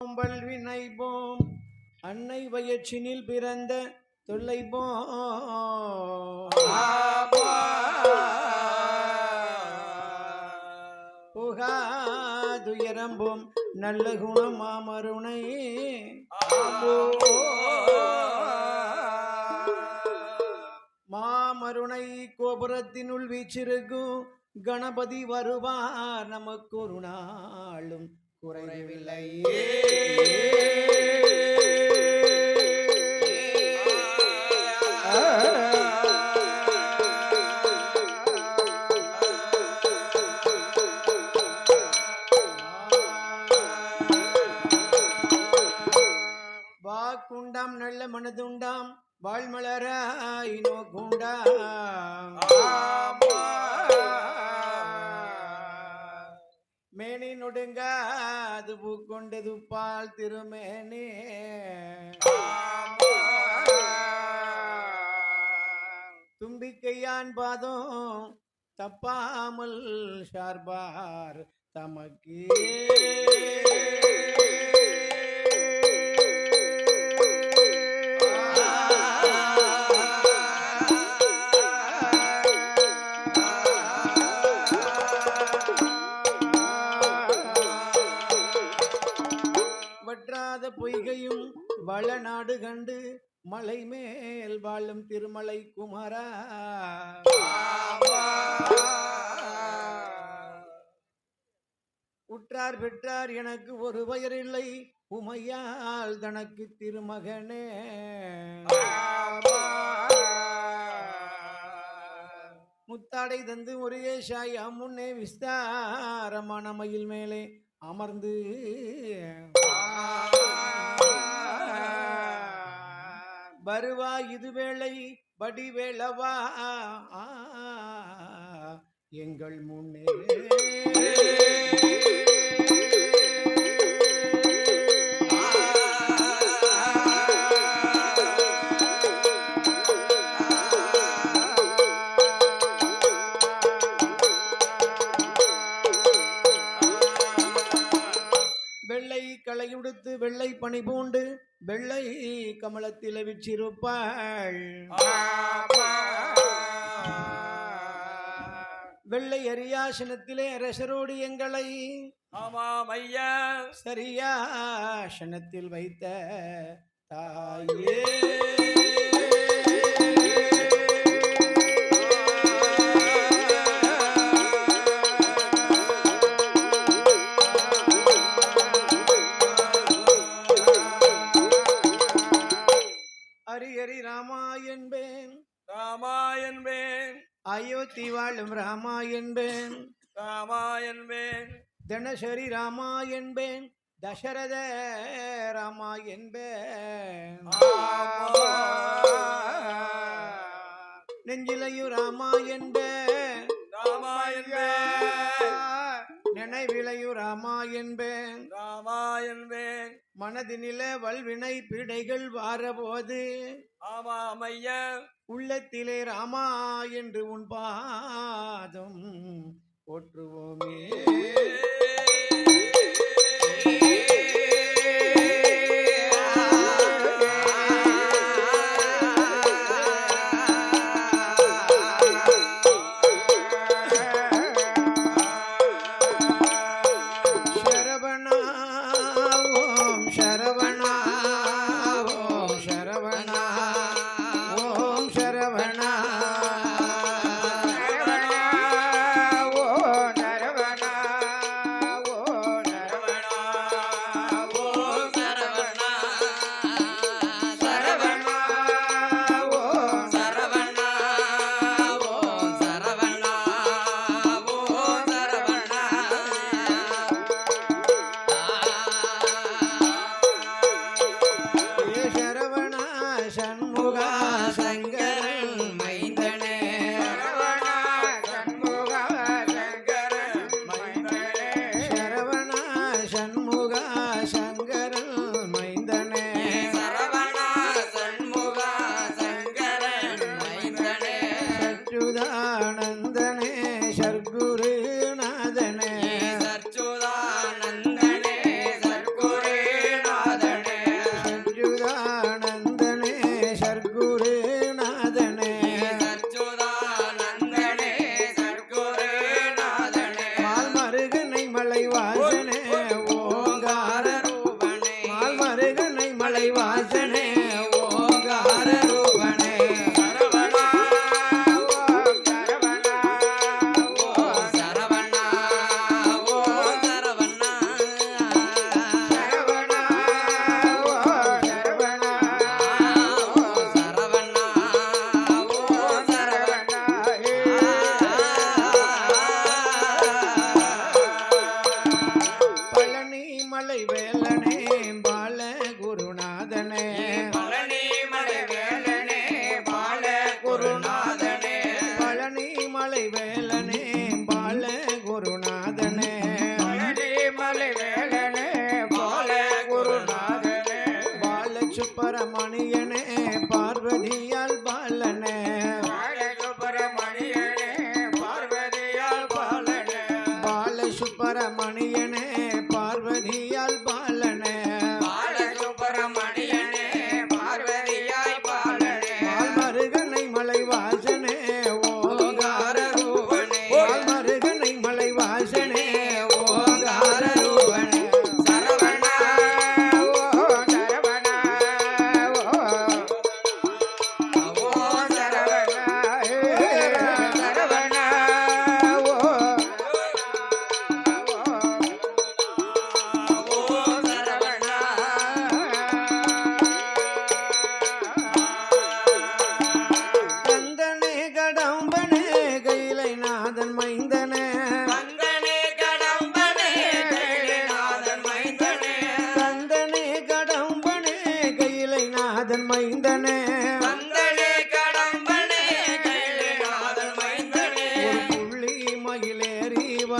சோம்பல் வினை போம் அன்னை வயற்றினில் பிறந்த தொல்லை போம் நல்ல குணம் மாமருணை. மாமருணை கோபுரத்தினுள் வீச்சிருக்கும் கணபதி வருவார் நமக்கு ஒரு நாளும். குறைவில்லையே கொண்டது பால் திருமேனே. தும்பிக்கையான் பாதம் தப்பாமல் சார்பார் தமக்கே. பொய்கையும் வளநாடு கண்டு மலை மேல் வாழும் திருமலை குமரா. உற்றார் பெற்றார் எனக்கு ஒரு பெயரில்லை உமையால் தனக்கு திருமகனே. முத்தாடை தந்து முருகே சாயா முன்னே விஸ்தாரமான மயில் மேலே அமர்ந்து. வருவா இதுவேளை வடிவேளவா. எங்கள் முன்னே வெள்ளை கமலத்தில் விச்சிருப்பாள் வெள்ளை அரியாசனத்திலே அரசரோடு எங்களை ஆமாம் ஐயா சரியாசனத்தில் வைத்த தாயே. ஹரி ராமா என்பேன் ராமா என்பேன் அயோத்தி வாழும் ராமா என்பேன் ராமா என்பேன் தினசரி ராமா என்பேன் தசரத ராமா என்பேன் நெஞ்சிலையும் ராமா என்பேன் ராமா என்பேன் நினைவிலையும் ராமா என்பேன். ராமா என்பேன். மனதினில வல்வினை பிடைகள் வாரபோது ஆமாம் ஐயா உள்ளத்திலே ராமா என்று உன் பாதம் போற்றுவோமே. சுப்பரமணியனே பார்வதியால் பாலனே.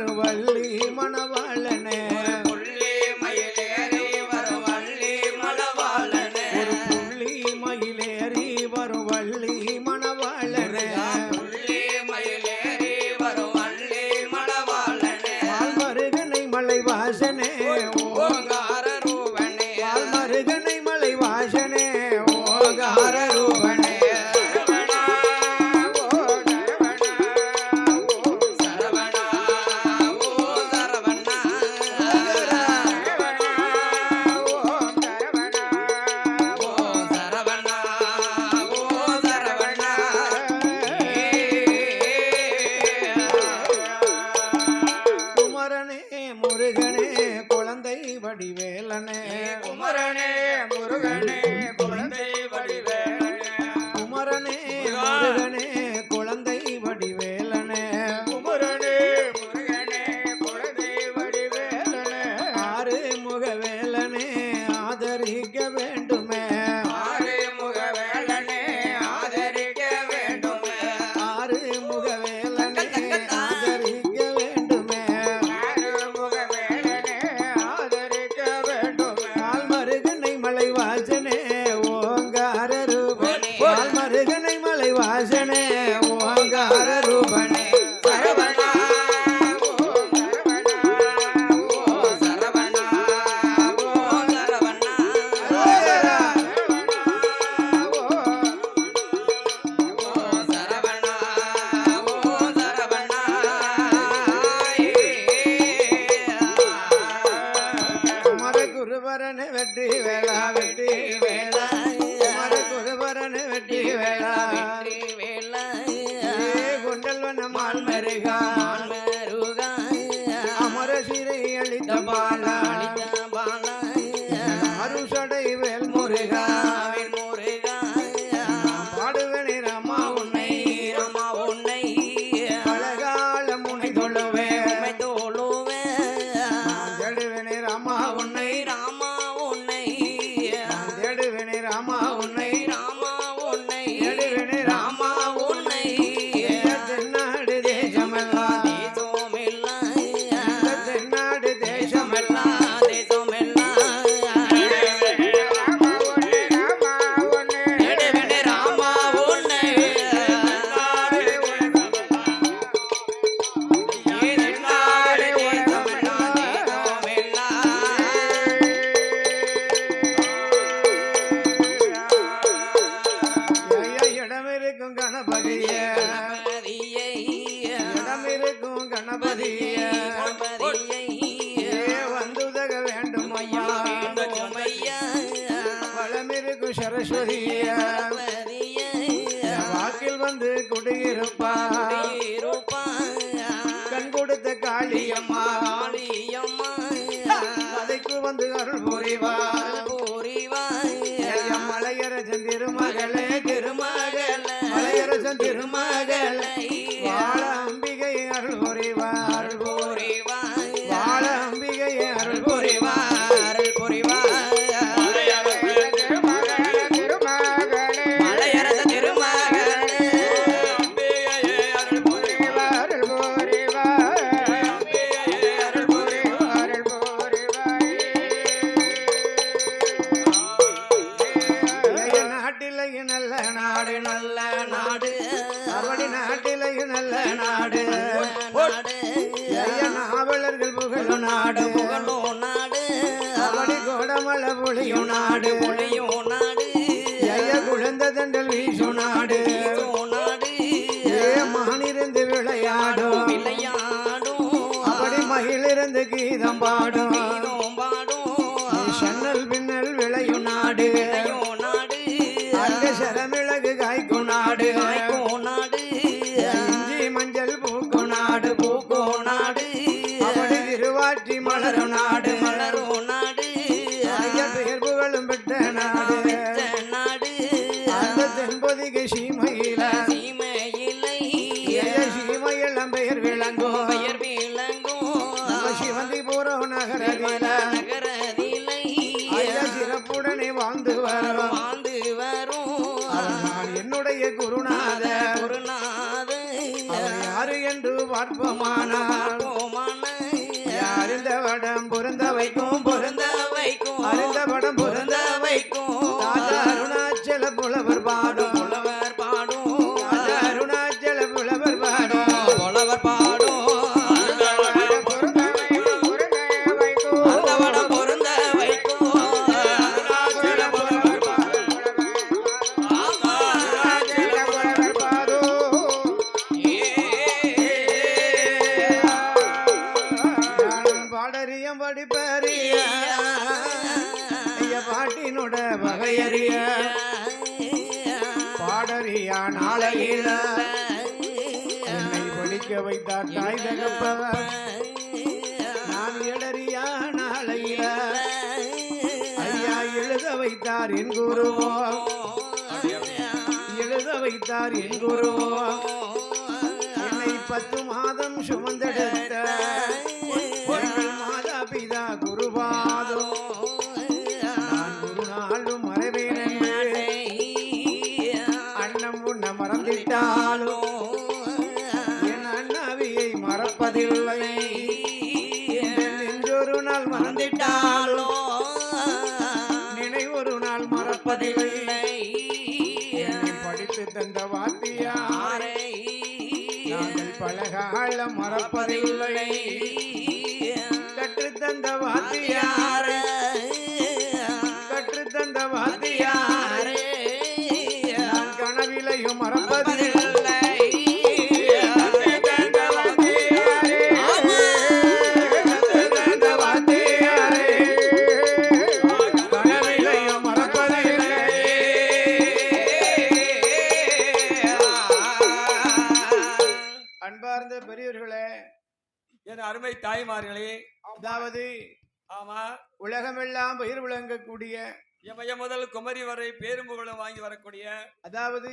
மயிலேறி வருவள்ளி வேண்டுமே காளியம்மா. நாடு பொழியும் நாடு. ஜெய குழந்த தண்டல் வீசும் நாடு. நாடு. ஏ மானிருந்து விளையாடும். விளையாடும். அப்படி மயிலிருந்து கீதம் பாடும். பாடும். சன்னல் பின்னல் விளையும் நாடு. நாடு. அங்க சரமிளகு நான் என்னுடைய குருநாத குருநாத. யாரு என்று பார்ப்போமானால் போமான யார் இந்த வடம் பொருந்த வைக்கும் பொருந்த பாடி பெரிய ஐய பாட்டினோட வகையறிய? பாடறியா நாளையில? என்னை படிக்க வைத்தார் தாய் தகப்பவர். நான் இடறியா நாளையில? ஐயா எழுத வைத்தார் என் குருவோ. எழுத வைத்தார் என் குருவோ. என்னை பத்து மாதம் சுமந்தெடுத்த பலகாலம் மறப்பதில்லை. கற்றுத் தந்த வாத்தியார். பயிர் விளங்கக்கூடிய இமய முதல் குமரி வரை பேரும் புகழும் வாங்கி வரக்கூடிய அதாவது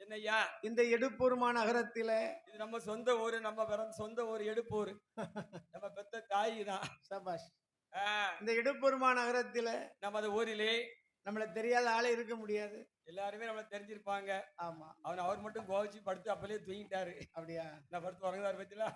என்னய்யா இந்த எடுப்பூர்மா நகரத்தில இது நம்ம சொந்த ஊரு நம்ம பிறந்த சொந்த ஊர் எடுப்பூர். நம்ம பெத்த தாய் தான். சபாஷ் இந்த எடுப்பூர்மா நகரத்தில நமது ஊரிலே நம்மள தெரியாத ஆளே இருக்க முடியாது. எல்லாருமே நம்மள தெரிஞ்சிருப்பாங்க. ஆமா. அவன் அவர் மட்டும் கோவிச்சு படுத்து அப்பலே தூங்கிட்டாரு. அப்படியா? நான் படுத்து உறங்குதாரு பத்தில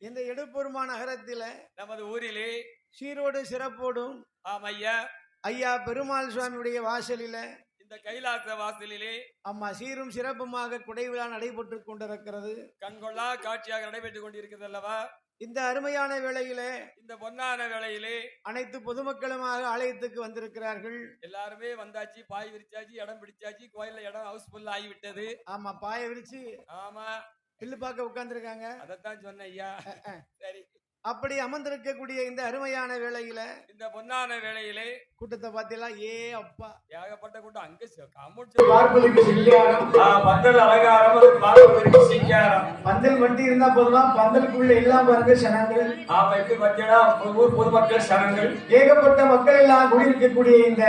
இந்த எடுப்பூர்மா நகரத்தில நமது ஊரிலே சீரோடு சிறப்போடும் ஆமா ஐயா ஐயா பெருமாள் சுவாமியுடைய வாசலில இந்த கைலாச வாசலிலே அம்மா சீரும் சிறப்புமாக குடை விழா நடைபெற்று கொண்டிருக்கிறது. கண்கொள்ளா காட்சியாக நடைபெற்றுக் கொண்டிருக்கிறது அல்லவா இந்த அருமையான வேளையில இந்த பொன்னான வேளையிலே அனைத்து பொதுமக்களுமாக ஆலயத்துக்கு வந்திருக்கிறார்கள். எல்லாருமே வந்தாச்சு பாய் விரிச்சாச்சு இடம் பிடிச்சாச்சு கோயில்ல இடம் ஹவுஸ்ஃபுல் ஆகிவிட்டது. ஆமா பாய விரிச்சு ஆமா. பில்லு பார்க்க உட்கார்ந்துருக்காங்க. அதைத்தான் சொன்னேன் ஐயா. சரி. அப்படி அமர்ந்திருக்கக்கூடிய இந்த அருமையான வேளையில இந்த பொன்னான வேளையிலே கூட்டத்தை பார்த்தீங்களா? ஏ அப்பா. ஏகப்பட்ட கூட்டம். அங்க பார்ப்பதற்கு சிங்காரம். பந்தல் அலங்காரம் பார்ப்பதற்கு சிங்காரம். பந்தல் மட்டும் இருந்தா போதுமா? பந்தலுக்குள்ள எல்லாம் பாருங்க சனங்கள். ஆமா எப்படி பார்த்தீங்கன்னா ஊர் பொதுமக்கள் சனங்கள். ஏகப்பட்ட மக்கள் எல்லாம் குடியிருக்கக்கூடிய இந்த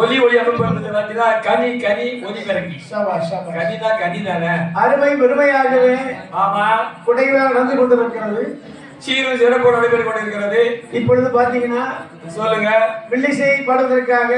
ஒலி ஒளி அமைப்பு பார்த்தீங்கன்னா கனி கனி ஒலி சபா கனிதான் கனி தானே அருமை பெருமையாகவே ஆமா. குடைவிழா நடந்து கொண்டிருக்கிறது. சீரும் சிறப்பு நடைபெற்றுக் கொண்டிருக்கிறது இப்பொழுது பாத்தீங்கன்னா சொல்லுங்க. வில்லிசை பாடுவதற்காக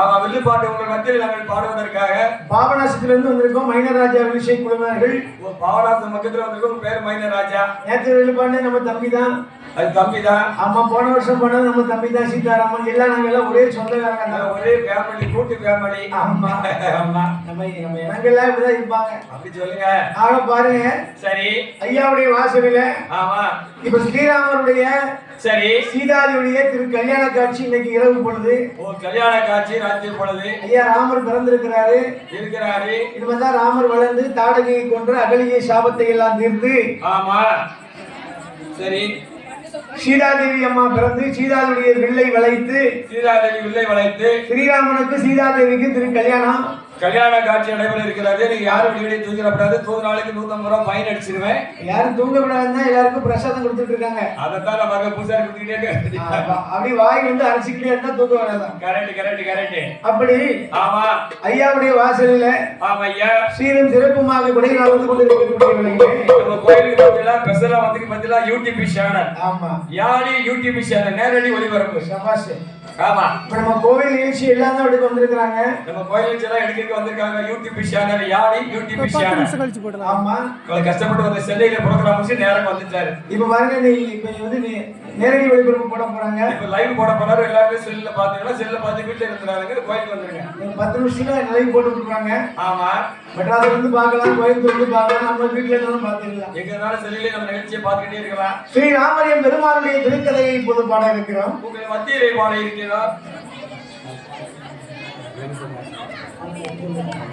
ஆமா வில்லுப்பாட்டு உங்கள் மத்தியில் நாங்கள் பாடுவதற்காக. பாபநாசத்திலிருந்து வந்திருக்கோம் மைனராஜா வில்லிசை குழுவினர்கள். ஒரு பாவநாசம் பக்கத்துல வந்திருக்கோம் பேர் மைனர் ராஜா நேற்று வெளிப்பாடு நம்ம தம்பி தான் அது தம்பி தான் ஆமா போன வருஷம் போனது நம்ம தம்பி தான் சீதாராமன். எல்லாம் நாங்க எல்லாம் ஒரே சொந்தக்காரங்க தான். ஒரே ஃபேமிலி கூட்டு ஃபேமிலி ஆமா. ஆமா. நம்ம நம்ம இனங்கள்லாம் இப்படிதான் இருப்பாங்க. அப்படி சொல்லுங்க. ஆக பாருங்க. சரி. ஐயாவுடைய வாசலில ஆமா. இப்ப ஸ்ரீராமருடைய சரி. சீதாதியுடைய திரு கல்யாண காட்சி இன்னைக்கு இரவு பொழுது. ஓ கல்யாண காட்சி ராத்திரி பொழுது. ஐயா ராமர் பிறந்திருக்கிறாரு. இருக்கிறாரு. இனிமேதான் ராமர் வளர்ந்து தாடகையை கொன்று அகலியை சாபத்தை எல்லாம் தீர்த்து ஆமா. சரி. சீதாதேவி அம்மா பிறந்து சீதாவுடைய வில்லை வளைத்து சீதாதேவி வில்லை வளைத்து ஸ்ரீராமனுக்கு சீதாதேவிக்கு திரு கல்யாணம். கல்யாண காட்சி நடைபெற இருக்கிறது. நீங்க யாரும் வீடியோ தூக்கிடப்படாது. தூக்கு நாளைக்கு நூத்தம்பது ரூபாய் ஃபைன் அடிச்சிருவேன். யாரும் தூங்க விடாதுன்னா எல்லாருக்கும் பிரசாதம் கொடுத்துட்டு இருக்காங்க. அதைத்தான் நம்ம பூசாரி கொடுத்துக்கிட்டே அப்படி வாய் வந்து அரைச்சிக்கிட்டே இருந்தா தூங்க வேணாதான் கரெக்ட் கரெக்ட் கரெக்ட் அப்படி ஆமா. ஐயாவுடைய வாசலில ஆமா ஐயா. சீரும் சிறப்புமாக குடை நடந்து கொண்டிருக்கக்கூடிய நம்ம கோயிலுக்கு பத்திலா ஸ்பெஷலா வந்து பத்திலா யூடியூப் சேனல் ஆமா. யாழி யூடியூப் சேனல் நேரடி ஒளிபரப்பு. சபாஷ். ஆமா. இப்ப நம்ம கோவில் நிகழ்ச்சி எல்லாம் தான் அப்படி வந்திருக்கிறாங்க. நம்ம கோயிலுக்கு எல்லாம் எடுக்க வந்திருக்காங்க YouTube channel Yazhi YouTube channel ஆமா. இவ்வளவு கஷ்டப்பட்டு வந்த செல்லையில ப்ரோக்ராம் முடிச்சு நேரம் வந்துட்டாரு. இப்ப பாருங்க நீ இப்ப வந்து நீ நேரடி ஒளிபரப்பு போட போறாங்க. இப்ப லைவ் போட போனாரு எல்லாருமே செல்லுல பாத்தீங்கன்னா செல்ல பார்த்து வீட்டுல இருக்கிறாங்க கோயிலுக்கு வந்துருங்க. நீங்க பத்து நிமிஷத்துல நிலைவு போட்டு விட்டுருவாங்க ஆமா. மெட்ராஸ்ல இருந்து பார்க்கலாம் கோயம்புத்தூர்ல இருந்து பார்க்கலாம் நம்ம வீட்டுல இருந்தாலும் பார்த்துக்கலாம். எங்கனால செல்லிலே நம்ம நிகழ்ச்சியை பார்த்துக்கிட்டே இருக்கலாம். ஸ்ரீ ராமரியம் பெருமானுடைய திருக்கதையை இப்போது பாட இருக்கிறோம். உங்கள் மத்தியிலே பாட இருக்கிறோம் Đẹp luôn!